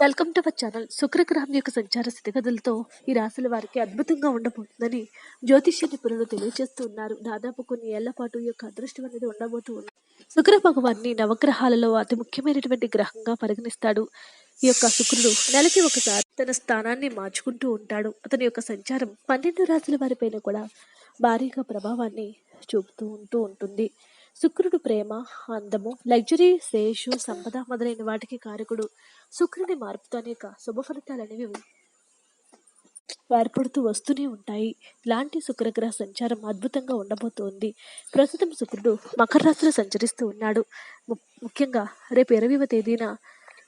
Welcome to our channel. శుక్రగ్రహం యొక్క సంచార స్థితిగతులతో ఈ రాశుల వారికి అద్భుతంగా ఉండబోతుందని జ్యోతిష్య నిపుణులు తెలియజేస్తూ ఉన్నారు. దాదాపు కొన్ని ఏళ్ళ పాటు ఈ యొక్క అదృష్టం అనేది ఉండబోతూ ఉంది. శుక్ర భగవాన్ని నవగ్రహాలలో అతి ముఖ్యమైనటువంటి గ్రహంగా పరిగణిస్తాడు. ఈ యొక్క శుక్రుడు నెలకి ఒకసారి తన స్థానాన్ని మార్చుకుంటూ ఉంటాడు. అతని యొక్క సంచారం పన్నెండు రాశుల వారిపైన కూడా భారీగా ప్రభావాన్ని చూపుతూ ఉంటూ ఉంటుంది. శుక్రుడు ప్రేమ అందము లగ్జరీ శేషు సంపద మొదలైన వాటికి కారకుడు. శుక్రుని మార్పుతో అనేక శుభ ఫలితాలు అనేవి ఏర్పడుతూ వస్తూనే ఉంటాయి. ఇలాంటి శుక్రగ్రహ సంచారం అద్భుతంగా ఉండబోతోంది. ప్రస్తుతం శుక్రుడు మకర రాశిలో సంచరిస్తూ ఉన్నాడు. ము- ముఖ్యంగా రేపు ఇరవైవ తేదీన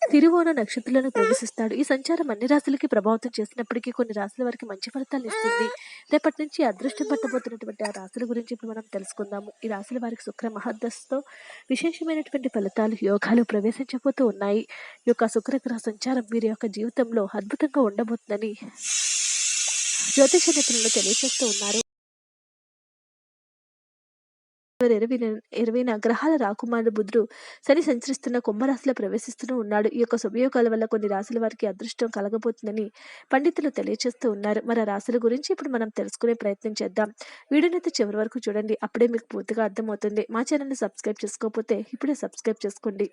తిరువోణ నక్షత్రాలను ప్రవేశిస్తాడు. ఈ సంచారం అన్ని రాశులకి ప్రభావితం చేసినప్పటికీ కొన్ని రాశుల వారికి మంచి ఫలితాలు ఇస్తుంది. రేపటి నుంచి అదృష్టం పట్టబోతున్నటువంటి ఆ రాశుల గురించి ఇప్పుడు మనం తెలుసుకుందాము. ఈ రాశుల వారికి శుక్ర మహద్దశతో విశేషమైనటువంటి ఫలితాలు యోగాలు ప్రవేశించబోతూ ఉన్నాయి. ఈ యొక్క శుక్రగ్రహ సంచారం వీరి యొక్క జీవితంలో అద్భుతంగా ఉండబోతుందని జ్యోతిష నిపుణులు తెలియజేస్తూ ఉన్నారు. ఇరవై ఇరవై గ్రహాల రాకుమారుడు బుధుడు శని సంచరిస్తున్న కుంభరాశిలో ప్రవేశిస్తూ ఉన్నాడు. ఈ యొక్క శుభయోగాల వల్ల కొన్ని రాశుల వారికి అదృష్టం కలగబోతుందని పండితులు తెలియజేస్తూ ఉన్నారు. మరి ఆ రాశుల గురించి ఇప్పుడు మనం తెలుసుకునే ప్రయత్నం చేద్దాం. వీడియోనైతే చివరి వరకు చూడండి. అప్పుడే మీకు పూర్తిగా అర్థమవుతుంది. మా ఛానల్ని సబ్స్క్రైబ్ చేసుకోకపోతే ఇప్పుడే సబ్స్క్రైబ్ చేసుకోండి.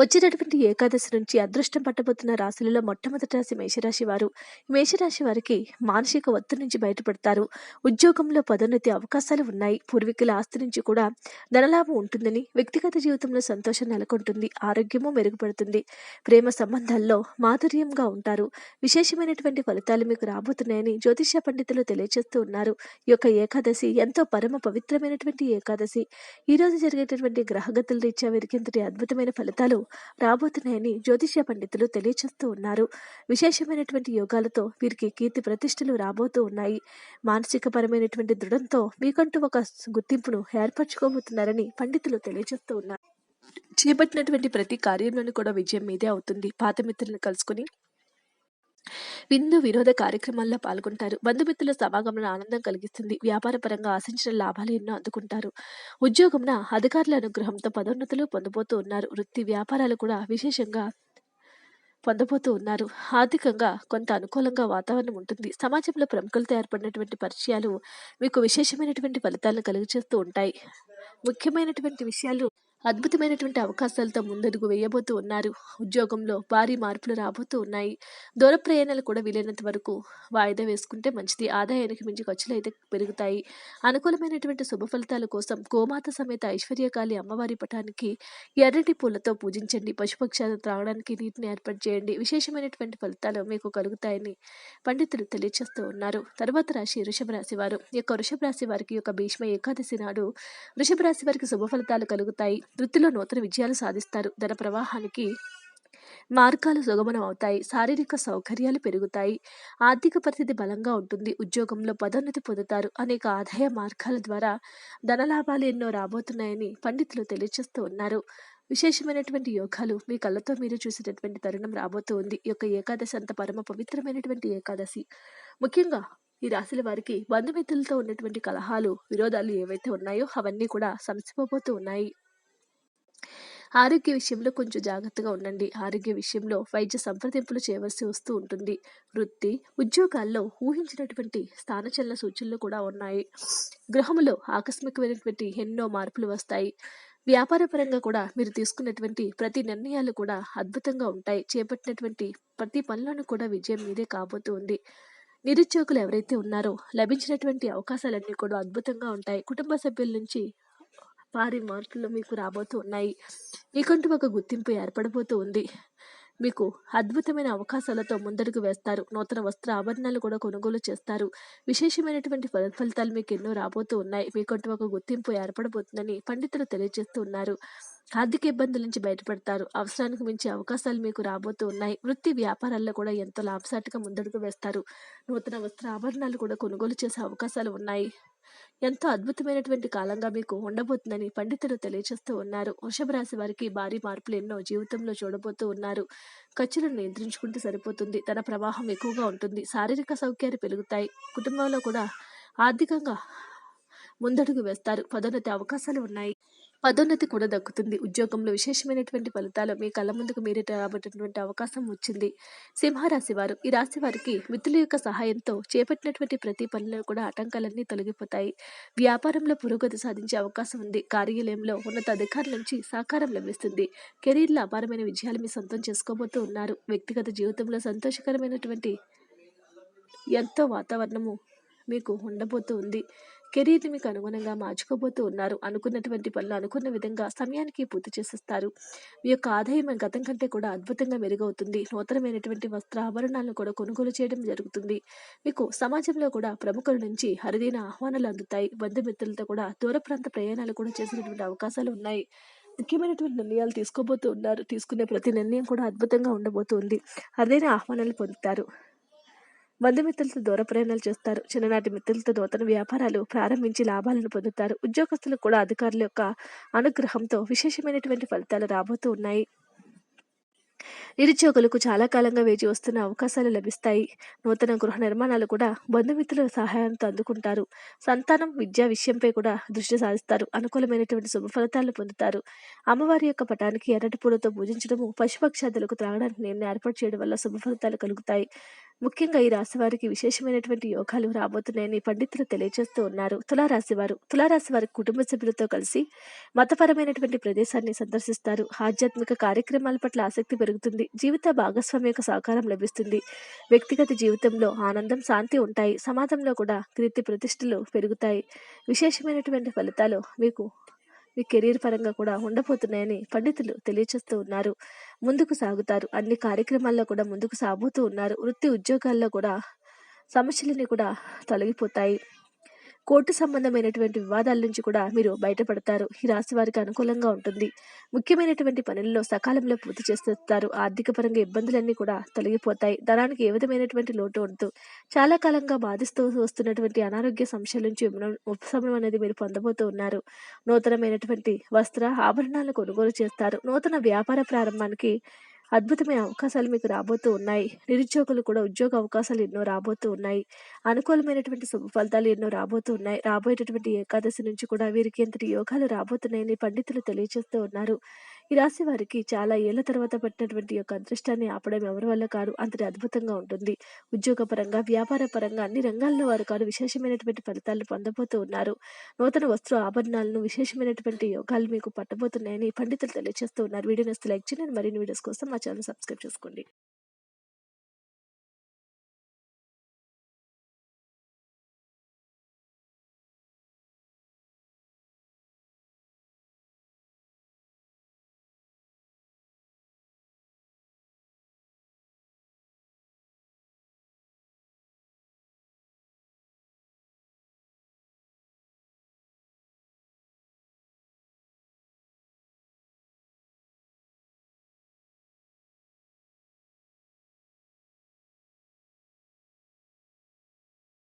వచ్చినటువంటి ఏకాదశి నుంచి అదృష్టం పట్టబోతున్న రాశులలో మొట్టమొదటి రాశి మేషరాశి వారు. మేషరాశి వారికి మానసిక ఒత్తిడి నుంచి బయటపడతారు. ఉద్యోగంలో పదోన్నతి అవకాశాలు ఉన్నాయి. పూర్వీకుల ఆస్తి నుంచి కూడా ధనలాభం ఉంటుందని వ్యక్తిగత జీవితంలో సంతోషం నెలకొంటుంది. ఆరోగ్యము మెరుగుపడుతుంది. ప్రేమ సంబంధాల్లో మాధుర్యంగా ఉంటారు. విశేషమైనటువంటి ఫలితాలు మీకు రాబోతున్నాయని జ్యోతిష్య పండితులు తెలియజేస్తూ ఉన్నారు. ఈ యొక్క ఏకాదశి ఎంతో పరమ పవిత్రమైనటువంటి ఏకాదశి. ఈ రోజు జరిగేటటువంటి గ్రహగతుల రీత్యా వీరికి అద్భుతమైన అద్భుతమైన ఫలితాలు రాబోతున్నాయని జ్యోతిష్య పండితులు తెలియజేస్తూ ఉన్నారు. విశేషమైనటువంటి యోగాలతో వీరికి కీర్తి ప్రతిష్టలు రాబోతూ ఉన్నాయి. మానసిక పరమైనటువంటి దృఢంతో మీకంటూ ఒక గుర్తింపును ఏర్పరచుకోబోతున్నారని పండితులు తెలియజేస్తూ ఉన్నారు. చేపట్టినటువంటి ప్రతి కార్యంలోనూ కూడా విజయం మీదే అవుతుంది. పాత మిత్రులను కలుసుకుని విందు వినోద కార్యక్రమాల్లో పాల్గొంటారు. బంధుమిత్రుల సమాగమన ఆనందం కలిగిస్తుంది. వ్యాపార పరంగా ఆశించిన లాభాలు ఎన్నో అందుకుంటారు. ఉద్యోగంన అధికారుల అనుగ్రహంతో పదోన్నతులు పొందబోతూ ఉన్నారు. వృత్తి వ్యాపారాలు కూడా విశేషంగా పొందబోతూ ఉన్నారు. ఆర్థికంగా కొంత అనుకూలంగా వాతావరణం ఉంటుంది. సమాజంలో ప్రముఖులతో ఏర్పడినటువంటి పరిచయాలు మీకు విశేషమైనటువంటి ఫలితాలను కలిగజేస్తూ ఉంటాయి. ముఖ్యమైనటువంటి విషయాలు అద్భుతమైనటువంటి అవకాశాలతో ముందడుగు వేయబోతూ ఉన్నారు. ఉద్యోగంలో భారీ మార్పులు రాబోతూ ఉన్నాయి. దూర ప్రయాణాలు కూడా వీలైనంత వరకు వాయిదా వేసుకుంటే మంచిది. ఆదాయానికి మించి ఖర్చులు అయితే పెరుగుతాయి. అనుకూలమైనటువంటి శుభ ఫలితాల కోసం గోమాత సమేత ఐశ్వర్యకాళి అమ్మవారి పటానికి ఎర్రటి పూలతో పూజించండి. పశుపక్షాలు త్రాగడానికి నీటిని ఏర్పాటు చేయండి. విశేషమైనటువంటి ఫలితాలు మీకు కలుగుతాయని పండితులు తెలియజేస్తూ ఉన్నారు. తర్వాత రాశి వృషభ రాశి వారు. ఈ యొక్క వృషభ రాశి వారికి యొక్క భీష్మ ఏకాదశి నాడు వృషభ రాశి వారికి శుభ ఫలితాలు కలుగుతాయి. వృత్తిలో నూతన విజయాలు సాధిస్తారు. ధన ప్రవాహానికి మార్గాలు సుగమనం అవుతాయి శారీరక సౌకర్యాలు పెరుగుతాయి. ఆర్థిక పరిస్థితి బలంగా ఉంటుంది. ఉద్యోగంలో పదోన్నతి పొందుతారు. అనేక ఆదాయ మార్గాల ద్వారా ధనలాభాలు ఎన్నో రాబోతున్నాయని పండితులు తెలియజేస్తూ ఉన్నారు. విశేషమైనటువంటి యోగాలు మీ కళ్ళతో మీరు చూసేటటువంటి తరుణం రాబోతూ ఉంది. ఈ యొక్క ఏకాదశి అంత పరమ పవిత్రమైనటువంటి ఏకాదశి. ముఖ్యంగా ఈ రాశుల వారికి బంధుమిత్రులతో ఉన్నటువంటి కలహాలు విరోధాలు ఏవైతే ఉన్నాయో అవన్నీ కూడా సమసిపోబోతూ ఉన్నాయి. ఆరోగ్య విషయంలో కొంచెం జాగ్రత్తగా ఉండండి. ఆరోగ్య విషయంలో వైద్య సంప్రదింపులు చేయవలసి వస్తూ ఉంటుంది. వృత్తి ఉద్యోగాల్లో ఊహించినటువంటి స్థానచలన సూచనలు కూడా ఉన్నాయి. గృహంలో ఆకస్మికమైనటువంటి ఎన్నో మార్పులు వస్తాయి. వ్యాపారపరంగా కూడా మీరు తీసుకున్నటువంటి ప్రతి నిర్ణయాలు కూడా అద్భుతంగా ఉంటాయి. చేపట్టినటువంటి ప్రతి పనులను కూడా విజయం మీదే కాబోతూ ఉంది నిరుద్యోగులు ఎవరైతే ఉన్నారో లభించినటువంటి అవకాశాలన్నీ కూడా అద్భుతంగా ఉంటాయి. కుటుంబ సభ్యుల నుంచి భారీ మార్పులు మీకు రాబోతూ ఉన్నాయి మీకంటూ ఒక గుర్తింపు ఏర్పడబోతూ ఉంది. మీకు అద్భుతమైన అవకాశాలతో ముందడుగు వేస్తారు. నూతన వస్త్ర ఆభరణాలు కూడా కొనుగోలు చేస్తారు. విశేషమైనటువంటి ఫల ఫలితాలు మీకు ఎన్నో రాబోతూ ఉన్నాయి. మీకంటూ ఒక గుర్తింపు ఏర్పడబోతుందని పండితులు తెలియజేస్తూ ఉన్నారు ఆర్థిక ఇబ్బందుల నుంచి బయటపడతారు. అవసరానికి మించి అవకాశాలు మీకు రాబోతూ ఉన్నాయి. వృత్తి వ్యాపారాల్లో కూడా ఎంతో లాభసాటిగా ముందడుగు వేస్తారు. నూతన వస్త్ర ఆభరణాలు కూడా కొనుగోలు చేసే అవకాశాలు ఉన్నాయి. ఎంతో అద్భుతమైనటువంటి కాలంగా మీకు ఉండబోతుందని పండితులు తెలియజేస్తూ ఉన్నారు. వృషభ రాశి వారికి భారీ మార్పులు ఎన్నో జీవితంలో చూడబోతూ ఉన్నారు. ఖర్చులను నియంత్రించుకుంటే సరిపోతుంది. తన ప్రవాహం ఎక్కువగా ఉంటుంది. శారీరక సౌఖ్యాలు పెరుగుతాయి. కుటుంబంలో కూడా ఆర్థికంగా ముందడుగు వేస్తారు. పదోన్నతి అవకాశాలు ఉన్నాయి. పదోన్నతి కూడా దక్కుతుంది. ఉద్యోగంలో విశేషమైనటువంటి ఫలితాలు మీ కళ్ళ ముందుకు మీరే రాబట్టినటువంటి అవకాశం వచ్చింది. సింహరాశి వారు ఈ రాశి వారికి మిత్రుల యొక్క సహాయంతో చేపట్టినటువంటి ప్రతి పనిలో కూడా ఆటంకాలన్నీ తొలగిపోతాయి. వ్యాపారంలో పురోగతి సాధించే అవకాశం ఉంది. కార్యాలయంలో ఉన్నత అధికారుల నుంచి సహకారం లభిస్తుంది. కెరీర్లో అపారమైన విజయాలు మీ సొంతం చేసుకోబోతూ ఉన్నారు. వ్యక్తిగత జీవితంలో సంతోషకరమైనటువంటి ఎంతో వాతావరణము మీకు ఉండబోతూ ఉంది. కెరీర్ని మీకు అనుగుణంగా మార్చుకోబోతూ ఉన్నారు. అనుకున్నటువంటి పనులు అనుకున్న విధంగా సమయానికి పూర్తి చేసేస్తారు. మీ యొక్క ఆదాయం గతం కంటే కూడా అద్భుతంగా మెరుగవుతుంది. నూతనమైనటువంటి వస్త్ర ఆభరణాలను కూడా కొనుగోలు చేయడం జరుగుతుంది. మీకు సమాజంలో కూడా ప్రముఖుల నుంచి అరుదైన ఆహ్వానాలు అందుతాయి. బంధుమిత్రులతో కూడా దూర ప్రాంత ప్రయాణాలు కూడా చేసినటువంటి అవకాశాలు ఉన్నాయి. ముఖ్యమైనటువంటి నిర్ణయాలు తీసుకోబోతూ ఉన్నారు. తీసుకునే ప్రతి నిర్ణయం కూడా అద్భుతంగా ఉండబోతుంది అరుదైన ఆహ్వానాలు పొందుతారు. బంధుమిత్రులతో దూర ప్రయాణాలు చేస్తారు. చిన్ననాటి మిత్రులతో నూతన వ్యాపారాలు ప్రారంభించి లాభాలను పొందుతారు. ఉద్యోగస్తులు కూడా అధికారుల యొక్క అనుగ్రహంతో విశేషమైనటువంటి ఫలితాలు రాబోతూ ఉన్నాయి. నిరుద్యోగులకు చాలా కాలంగా వేచి వస్తున్న అవకాశాలు లభిస్తాయి. నూతన గృహ నిర్మాణాలు కూడా బంధుమిత్రుల సహాయంతో అందుకుంటారు. సంతానం విద్యా విషయంపై కూడా దృష్టి సాధిస్తారు అనుకూలమైనటువంటి శుభ ఫలితాలను పొందుతారు. అమ్మవారి యొక్క పటానికి ఎర్రటి పూలతో పూజించడము పశుపక్షాదులకు త్రాగడానికి నేను ఏర్పాటు చేయడం వల్ల శుభ ఫలితాలు కలుగుతాయి. ముఖ్యంగా ఈ రాశి వారికి విశేషమైనటువంటి యోగాలు రాబోతున్నాయని పండితులు తెలియజేస్తూ ఉన్నారు. తులారాశి వారు తులారాశి వారి కుటుంబ సభ్యులతో కలిసి మతపరమైనటువంటి ప్రదేశాన్ని సందర్శిస్తారు. ఆధ్యాత్మిక కార్యక్రమాల పట్ల ఆసక్తి పెరుగుతుంది. జీవిత భాగస్వామి యొక్క సహకారం లభిస్తుంది. వ్యక్తిగత జీవితంలో ఆనందం శాంతి ఉంటాయి. సమాజంలో కూడా కీర్తి ప్రతిష్టలు పెరుగుతాయి. విశేషమైనటువంటి ఫలితాలు మీకు మీ కెరీర్ పరంగా కూడా ఉండబోతున్నాయని పండితులు తెలియచేస్తూ ఉన్నారు. ముందుకు సాగుతారు. అన్ని కార్యక్రమాల్లో కూడా ముందుకు సాగుతూ ఉన్నారు. వృత్తి ఉద్యోగాల్లో కూడా సమస్యలన్నీ కూడా తొలగిపోతాయి. కోర్టు సంబంధమైనటువంటి వివాదాల నుంచి కూడా మీరు బయటపడతారు. ఈ రాశి వారికి అనుకూలంగా ఉంటుంది. ముఖ్యమైనటువంటి పనుల్లో సకాలంలో పూర్తి చేస్తారు. ఆర్థిక పరంగా ఇబ్బందులన్నీ కూడా తొలగిపోతాయి. ధనానికి ఏ విధమైనటువంటి లోటు ఉండదు. చాలా కాలంగా బాధిస్తూ వస్తున్నటువంటి అనారోగ్య సమస్యల నుంచి ఉపశమనం అనేది మీరు పొందబోతూ ఉన్నారు. నూతనమైనటువంటి వస్త్ర ఆభరణాలను కొనుగోలు చేస్తారు. నూతన వ్యాపార ప్రారంభానికి అద్భుతమైన అవకాశాలు మీకు రాబోతూ ఉన్నాయి. నిరుద్యోగులు కూడా ఉద్యోగ అవకాశాలు ఎన్నో రాబోతూ ఉన్నాయి. అనుకూలమైనటువంటి శుభ ఫలితాలు ఎన్నో రాబోతూ ఉన్నాయి. రాబోయేటటువంటి ఏకాదశి నుంచి కూడా వీరికి ఎంతటి యోగాలు రాబోతున్నాయని పండితులు తెలియజేస్తూ ఉన్నారు. ఈ రాశి వారికి చాలా ఏళ్ళ తర్వాత పట్టినటువంటి యొక్క అదృష్టాన్ని ఆపడం ఎవరి వల్ల కాదు అంతటి అద్భుతంగా ఉంటుంది. ఉద్యోగ పరంగా వ్యాపార పరంగా అన్ని రంగాల్లో వారు కాదు విశేషమైనటువంటి ఫలితాలను పొందబోతూ ఉన్నారు. నూతన వస్త్ర ఆభరణాలను విశేషమైనటువంటి యోగాలు మీకు పట్టబోతున్నాయని పండితులు తెలియజేస్తూ ఉన్నారు. వీడియో లైక్ చేయండి. మరిన్ని వీడియోస్ కోసం మా ఛానల్ సబ్స్క్రైబ్ చేసుకోండి.